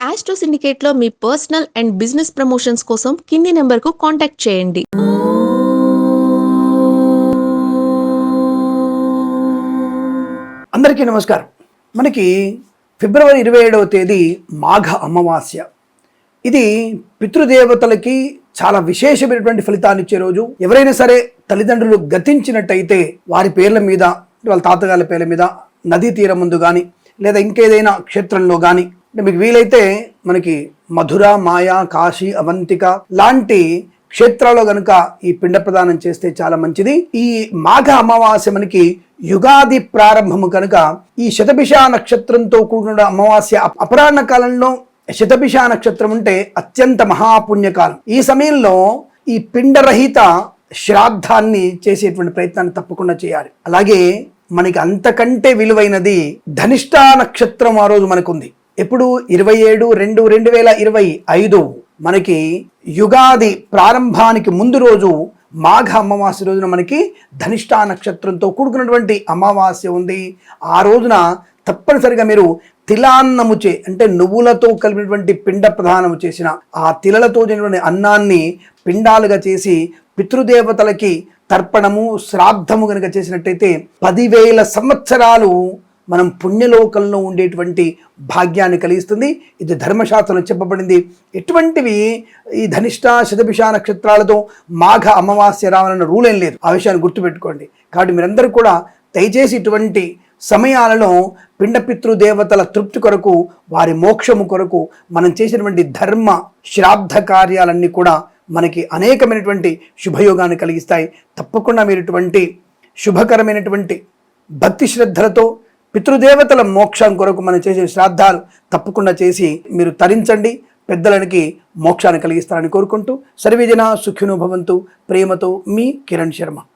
Astro సిండికేట్లో మీ personal and business promotions కోసం కింది నెంబర్కు కాంటాక్ట్ చేయండి. అందరికీ నమస్కారం. మనకి ఫిబ్రవరి ఇరవై ఏడవ తేదీ మాఘ అమావాస్య. ఇది పితృదేవతలకి చాలా విశేషమైనటువంటి ఫలితాన్ని ఇచ్చే రోజు. ఎవరైనా సరే తల్లిదండ్రులు గతించినట్టయితే వారి పేర్ల మీద వాళ్ళ తాతగారి పేర్ల మీద నదీ తీరం ముందు కానీ లేదా ఇంకేదైనా క్షేత్రంలో కానీ అంటే మీకు వీలైతే మనకి మధుర మాయా కాశీ అవంతిక లాంటి క్షేత్రాల్లో గనుక ఈ పిండ ప్రదానం చేస్తే చాలా మంచిది. ఈ మాఘ అమావాస్య మనకి యుగాది ప్రారంభము కనుక ఈ శతభిష నక్షత్రంతో కూడిన అమావాస్య అపరాహ్న కాలంలో శతభిష నక్షత్రం ఉంటే అత్యంత మహాపుణ్యకాలం. ఈ సమయంలో ఈ పిండరహిత శ్రాద్ధాన్ని చేసేటువంటి ప్రయత్నాన్ని తప్పకుండా చేయాలి. అలాగే మనకి అంతకంటే విలువైనది ధనిష్టా నక్షత్రం ఆ రోజు మనకుంది. ఇప్పుడు ఇరవై ఏడు రెండు రెండు వేల ఇరవై ఐదు. మనకి యుగాది ప్రారంభానికి ముందు రోజు మాఘ అమావాస్య రోజున మనకి ధనిష్టా నక్షత్రంతో కూడుకున్నటువంటి అమావాస్య ఉంది. ఆ రోజున తప్పనిసరిగా మీరు తిలాన్నము చే అంటే నువ్వులతో కలిపినటువంటి పిండ ప్రధానము చేసిన ఆ తిలలతో చేసినటువంటి అన్నాన్ని పిండాలుగా చేసి పితృదేవతలకి తర్పణము శ్రాద్ధము కనుక చేసినట్టయితే పదివేల సంవత్సరాలు మనం పుణ్యలోకంలో ఉండేటువంటి భాగ్యాన్ని కలిగిస్తుంది. ఇది ధర్మశాస్త్రంలో చెప్పబడింది. ఎటువంటివి ఈ ధనిష్ట శతభిష నక్షత్రాలతో మాఘ అమావాస్య రావాలన్న రూల్ ఏం లేదు. ఆ విషయాన్ని గుర్తుపెట్టుకోండి. కాబట్టి మీరందరూ కూడా దయచేసి ఇటువంటి సమయాలలో పిండపితృ దేవతల తృప్తి కొరకు వారి మోక్షము కొరకు మనం చేసినటువంటి ధర్మ శ్రాద్ధ కార్యాలన్నీ కూడా మనకి అనేకమైనటువంటి శుభయోగాన్ని కలిగిస్తాయి. తప్పకుండా మీరు ఇటువంటి శుభకరమైనటువంటి భక్తి శ్రద్ధలతో పితృదేవతల మోక్షం కొరకు మనం చేసే శ్రాద్ధాలు తప్పకుండా చేసి మీరు తరించండి. పెద్దలనికి మోక్షాన్ని కలిగిస్తారని కోరుకుంటూ సర్వేజన సుఖినో భవంతు. ప్రేమతో మీ కిరణ్ శర్మ.